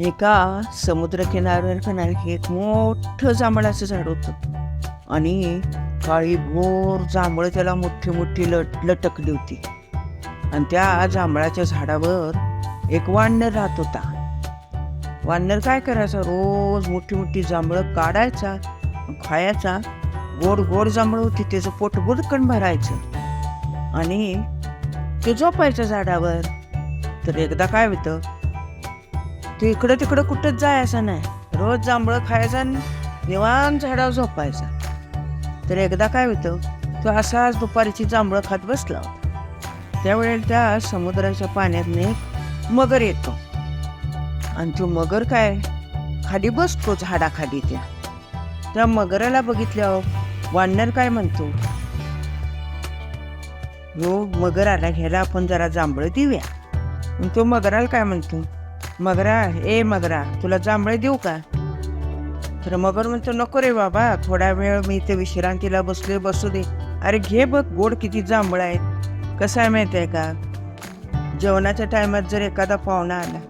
एका समुद्रकिनाऱ्यावर पण आणखी एक मोठं जांभळाचं झाड होतं. आणि काळी भोर जांभळं त्याला मोठी मोठी लट लटकली होती. आणि त्या जांभळाच्या झाडावर एक वानर राहत होता. वानर काय करायचा? रोज मोठी मोठी जांभळं काढायचा खायचा. गोड गोड जांभळं होती त्याचं पोट बुडकण भरायचं. आणि ते झोपायचं झाडावर. तर एकदा काय होतं? तू इकडं तिकडं कुठंच जायचं नाही. रोज जांभळं खायचा आणि निवान झाडावर झोपायचा. तर एकदा काय होतं तो असाच दुपारीची जांभळं खात बसला त्यावेळेला त्या समुद्राच्या पाण्यातने मगर येतो. आणि तो मगर काय? खाली बसतो झाडाखाली त्या. त्या मगराला बघितल्यावर वानर काय म्हणतो? यो मगर आला ह्याला आपण जरा जांभळं देऊया. तो मगराला काय म्हणतो? मगरा ए मगरा तुला जांभळे देऊ का? तर मगर म्हणतो नको रे बाबा थोडा वेळ मी इथे विश्रांतीला बसले बसू दे. अरे घे बघ गोड किती जांभळं आहेत. कसं आहे माहिती आहे का? जेवणाच्या टायमात जर एखादा पाहुणा आला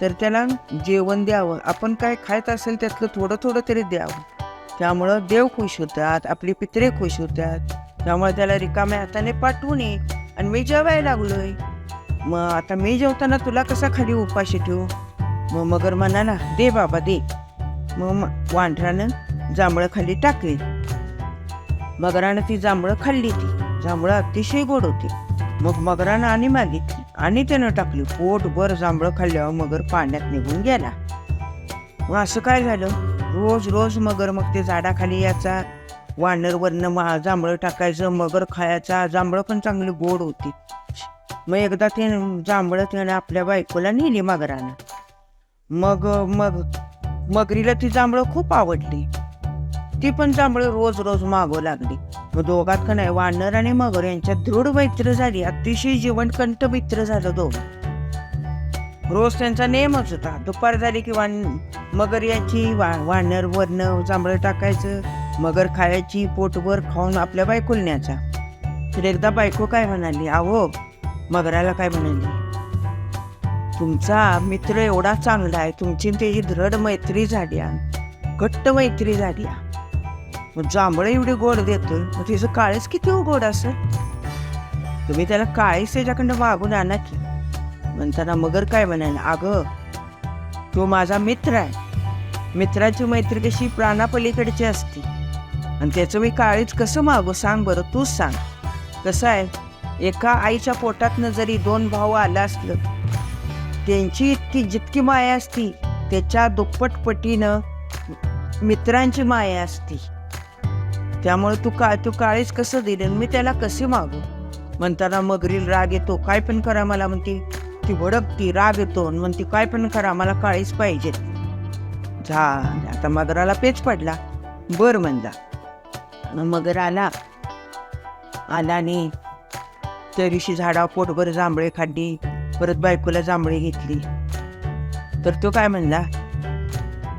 तर त्याला जेवण द्यावं. आपण काय खायचं असेल त्यातलं थोडं थोडं तरी द्यावं. त्यामुळं देव खुश होतात आपली पित्रे खुश होतात. त्यामुळे त्याला रिकाम्या हाताने पाठवू नये आणि मी जेवायला लागलोय. मग आता मी जेवताना तुला कसा खाली उपाशी ठेवू? मग मगर म्हणाला दे बाबा दे. मग वांढरानं जांभळं खाली टाकली. मगरानं ती जांभळं खाल्ली ती. जांभळं अतिशय गोड होती. मग मगरानं आणि मागितली आणि त्यानं टाकली. पोटभर जांभळं खाल्ल्यावर मगर पाण्यात निघून गेला. मग असं काय झालं? रोज रोज मगर मग ते झाडाखाली याचा वानरवरनं मा जांभळं टाकायचं मगर खायचा. जांभळं पण चांगली गोड होती. मग एकदा ते जांभळं त्यानं आपल्या बायकोला नेली मगरानं. मग मग मगरीला ती जांभळं खूप आवडली. ती पण जांभळं रोज रोज मागू लागली. मग दोघात का नाही वानर आणि मगर यांच्यात दृढ मैत्र झाली अतिशय जीवनकंठ मित्र झालं दोघं. रोज त्यांचा नेमच होता. दुपार झाली की वान मगर याची वा वानर वरनं जांभळं टाकायचं मगर खायची पोटभर खाऊन आपल्या बायकोला न्यायचा तर एकदा बायको काय म्हणाली आहो मगराला काय म्हणाली तुमचा मित्र एवढा चांगला आहे तुमची त्याची दृढ मैत्री झाली आहे. घट्ट मैत्री झाली मग जांभळं एवढी गोड देतोय मग तिचं काळेच किती गोड असं तुम्ही त्याला काळीच त्याच्याकडनं मागून आणा की. म्हणताना मगर काय म्हणाल अगं तो माझा मित्र आहे. मित्राची मैत्री कशी प्राणापलीकडची असते. आणि त्याचं मी काळीच कसं मागू? सांग बरं तूच सांग. कसं आहे? एका आईच्या पोटातनं जरी दोन भाऊ आला असलं त्यांची इतकी जितकी माया असती त्याच्या दुप्पट पटीनं मित्रांची माया असती. त्यामुळे तू का तू काळीच कसं दिले मी त्याला कसे मागू? म्हणताना मगरील राग येतो काय पण करा मला म्हणते. ती भडकती राग येतो आणि म्हणते काय पण करा मला काळीच पाहिजे. झा आता मगराला पेच पडला. बर म्हणला. मगर आला आला आणि त्या दिवशी झाडा पोटभर जांभळे खाल्ली परत बायकोला जांभळे घेतली. तर तो काय म्हणला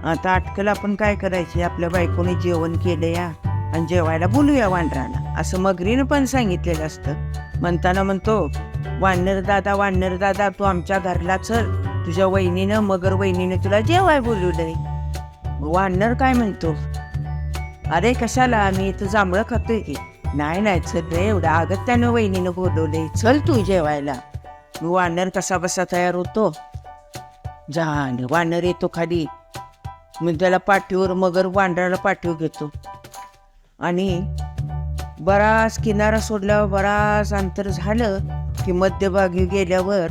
आता अटकल आपण काय करायचे? आपल्या बायकोने जेवण केलं या आणि जेवायला बोलूया वानराला असं मगरीनं पण सांगितलेलं असतं. म्हणताना म्हणतो वानर दादा वानर दादा तू आमच्या घरला चल. तुझ्या वहिनीनं मगर वहिनीनं तुला जेवाय बोलवलंय. वानर काय म्हणतो अरे कशाला? आम्ही इथं जांभळं खातोय की. नाही नाही चल रे एवढं अगत्यानं वहिनीनं बोलवले. चल तू जेवायला. मी वानर कसा बसा तयार होतो? जाण वानर येतो खाली. मी त्याला पाठीवर मगर वानराला पाठीवर घेतो. आणि बराच किनारा सोडल्यावर बराच अंतर झालं की मध्यभागी गेल्यावर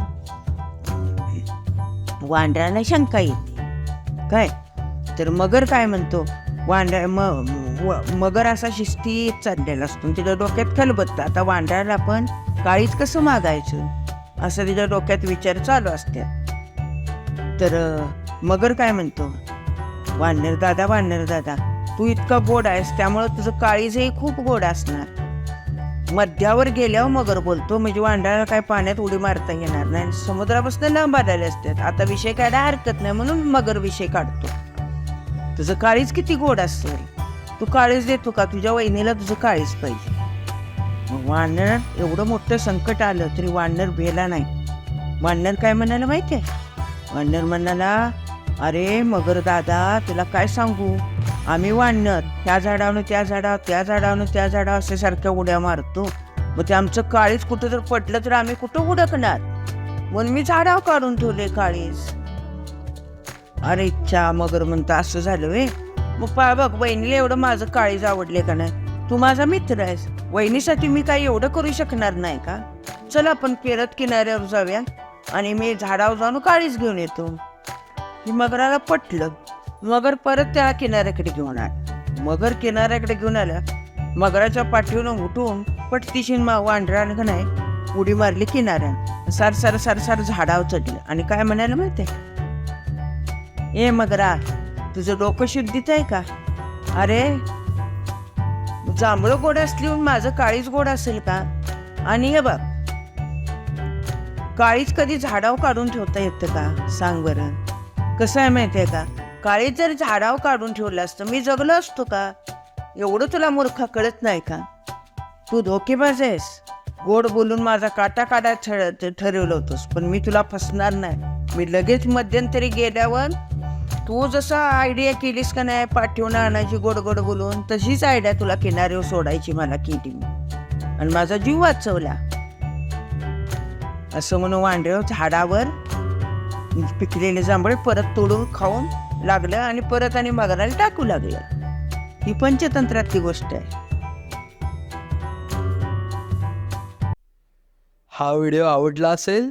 वांडराला शंका येते. काय? तर मगर काय म्हणतो? वांडा म व- मगर असा शिस्तीत चाललेला असतो. तिच्या डोक्यात खलबत्त. आता वांड्याला पण काळीच कसं मागायचं? असं तिच्या डोक्यात विचार चालू असतात तर मगर काय म्हणतो? वानर दादा वानर दादा तू इतका गोड आहेस त्यामुळं तुझं काळीजही खूप गोड असणार. मध्यावर गेल्यावर मगर बोलतो म्हणजे वांडाला काय पाण्यात उडी मारता येणार नाही. समुद्रापासून लांब आलेले असतात. आता विषय काढा हरकत नाही म्हणून मगर विषय काढतो. तुझं काळीच किती गोड असतं तू काळीच देतो का? तुझ्या वहिनीला तुझं काळीच पाहिजे. मग वानर एवढं मोठं संकट आलं तरी वानर भेला नाही. वानर काय म्हणाला माहिती आहे वानर म्हणाला अरे मगर दादा तुला काय सांगू? आम्ही वानर. त्या झाडावनं त्या झाडावर त्या झाडावनं त्या झाडावर असे सारख्या उड्या मारतो. मग ते आमचं काळीच कुठं जर पडलं तर आम्ही कुठं उडकणार? म्हणून मी झाडावर काढून ठेवले काळीज. अरे इच्छा मगर म्हणतो असं झालं वे. मग पा बघ वहिनीला एवढं माझं काळीज आवडले का नाही? तू माझा मित्र आहेस. वहिनीसाठी मी काही एवढं करू शकणार नाही का? चल आपण पेरत किनाऱ्यावर जाऊया आणि मी झाडावर जाऊन काळीज घेऊन येतो. मगराला पटलं. मगर परत त्या किनाऱ्याकडे घेऊन आला. मगर किनाऱ्याकडे घेऊन आला. मगराच्या पाठीवरून उठून पटतीशी मा वांढरानं नाही? उडी मारली किनाऱ्यानं. सार सार सार सार झाडावर चढलं. आणि काय म्हणायला माहितीये? ए मगरा तुझं डोकं शुद्धीत आहे का? अरे जांभळं गोड असली माझं काळीच गोड असेल का? आणि हे बघ काळीच कधी झाडाव काढून ठेवता येतं का? सांग बरं. कसं आहे माहिती आहे का? काळीच जर झाडाव काढून ठेवलं असतं मी जगलो असतो का? एवढं तुला मूर्ख कळत नाही का? तू धोकेबाज आहेस. गोड बोलून माझा काटा काढा ठरवलं होतंस पण मी तुला फसणार नाही. मी लगेच मध्यंतरी गेल्यावर तू जसं आयडिया केलीस का नाही पाठवून आणायची गोड गोड बोलून तशीच आयडिया तुला किनाऱ्यावर सोडायची मला केली मी आणि माझा जीव वाचवला. असं म्हणून वांड्रेव झाडावर पिकलेले जांभळे परत तोडून खाऊन लागलं आणि परत आणि मगराला टाकू लागलं. ही पंचतंत्रातली गोष्ट आहे. हा व्हिडिओ आवडला असेल